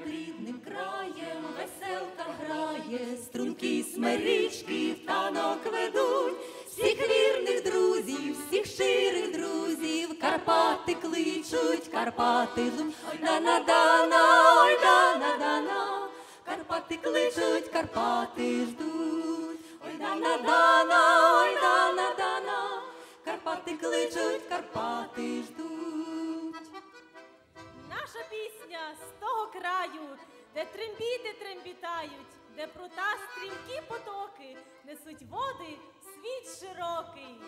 над рідним краєм веселка грає, струнки смерічки в танок ведуть, всіх вірних друзів, всіх щирих друзів, Карпати кличуть, Карпати ждуть, ой дана дана, ой дана дана, Карпати кличуть, Карпати ждуть, ой дана дана, ой дана дана, Карпати кличуть, Карпати ждуть. Того де трембіти трембітають, де прута стрімкі потоки несуть води світ широкий.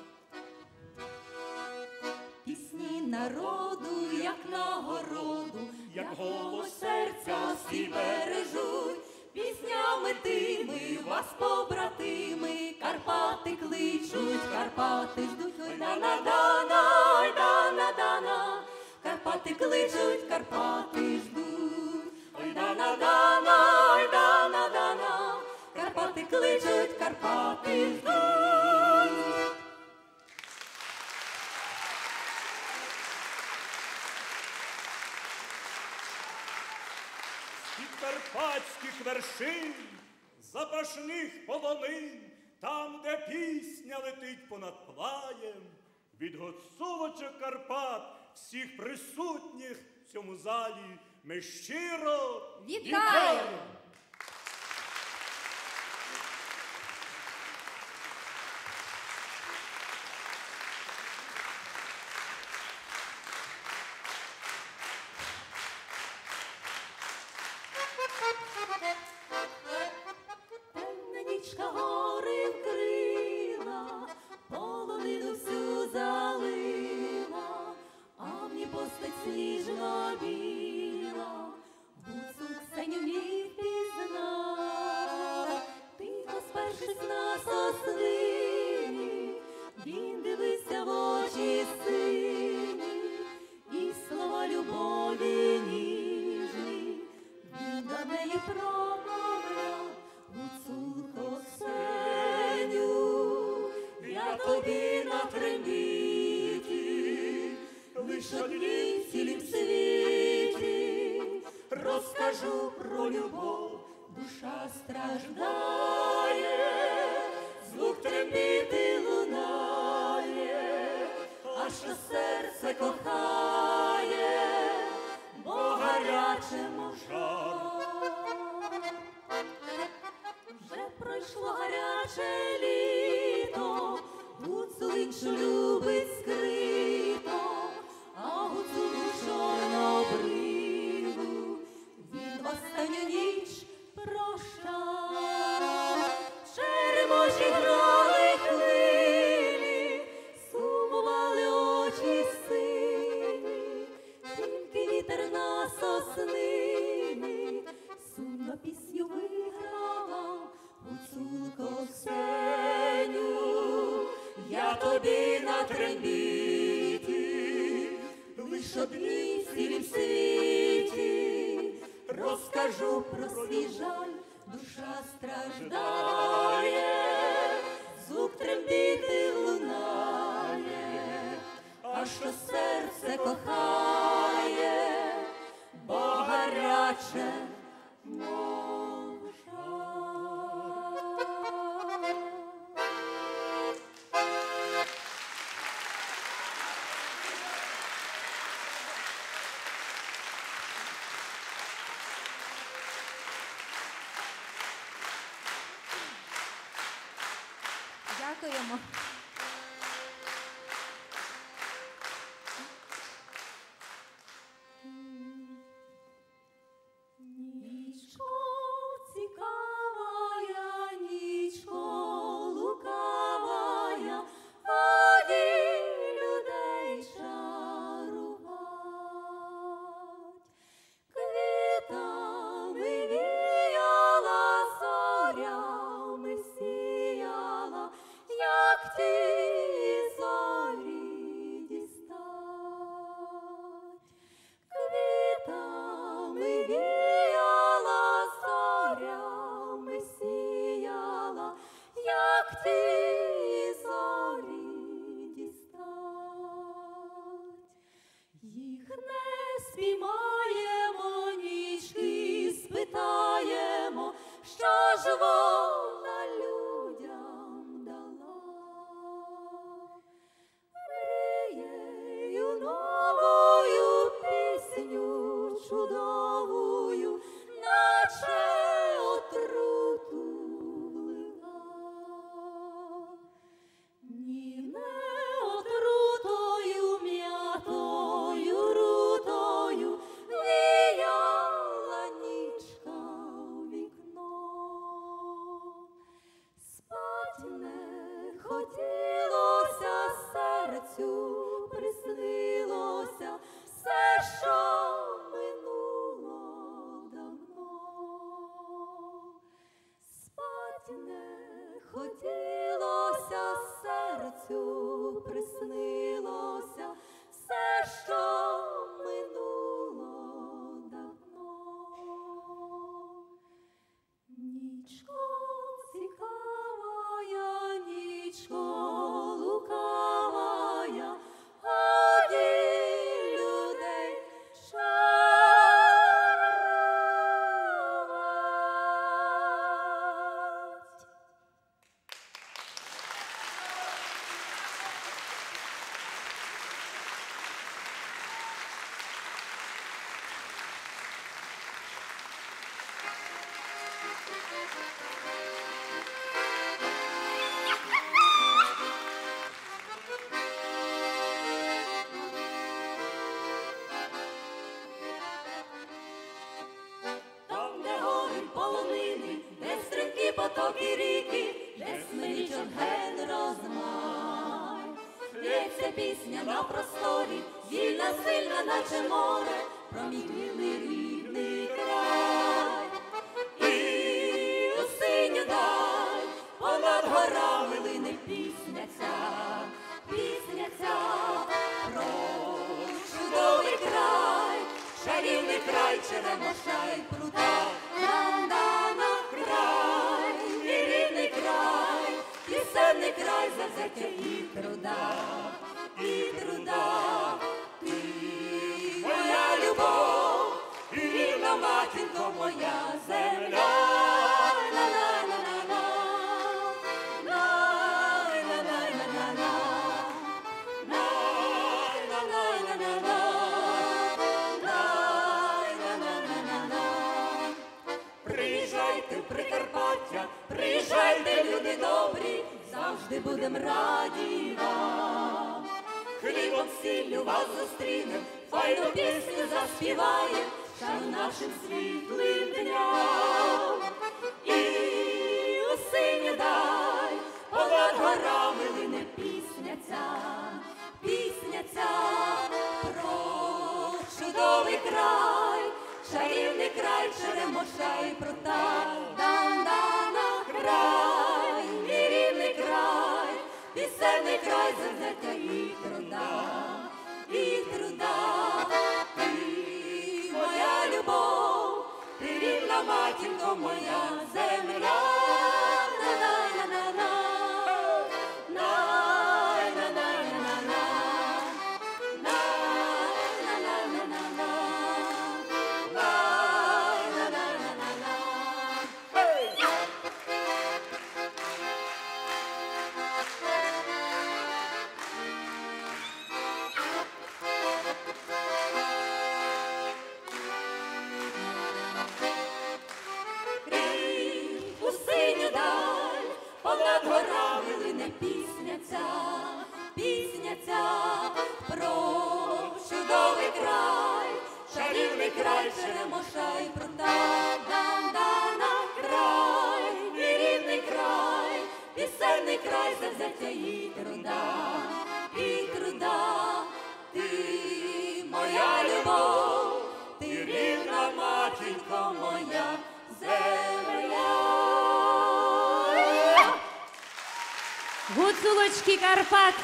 Пісні народу, як нагороду, як голос серця всі бережуть, піснями тими вас побратими, Карпати кличуть, Карпати ждуть, ой дана дана, ой дана дана, Карпати кличуть, Карпати ждуть, карпатських вершин, запашних полонин, там, де пісня летить понад плаєм, від гуцулочок Карпат, всіх присутніх в цьому залі ми щиро Вітаємо! Біла, гуцул Ксеню міг пізнав, ти спершись на сослині, розкажу про любов, душа страждає, звук трембіти лунає, аж на серце кохає, бо гаряче мов жар. Вже пройшло гаряче літо, тобі на трембіті, лиш одній цілім світі, розкажу про свій жаль, душа страждає, звук трембіти лунає, а що серце кохає, бо гаряче 悪意をも zu. Лється пісня на просторі, вільна, сильна, наче море, про мій вільний рідний край. І у синю даль понад горами лине пісня ця, пісня ця про чудовий край, чарівний край, черемоша й пруда, пісенний край завзяття і труда, і труда, ти моя любов, і рідна матінко моя земля. Приїжджайте Прикарпаття, приїжджайте, люди добрі, завжди будем раді вам. Хлібом сіллю вас зустрінем, файну пісню заспіваєм, шану нашим світлим дням. І у синю дай, понад горами лине пісня ця, пісня ця про чудовий край, чарівний край, черемоша і прута, пісенний край, завзяття і труда, і труда, ти моя любов, ти рідна матінко моя земля. Лине пісня ця, пісня ця про чудовий край, чарівний край, черемоша і прута, Дандана край, рідний край, пісенний край, завзяття і труда, і труда, ти моя любов, ти рідна матінко моя Гуцулочки Карпат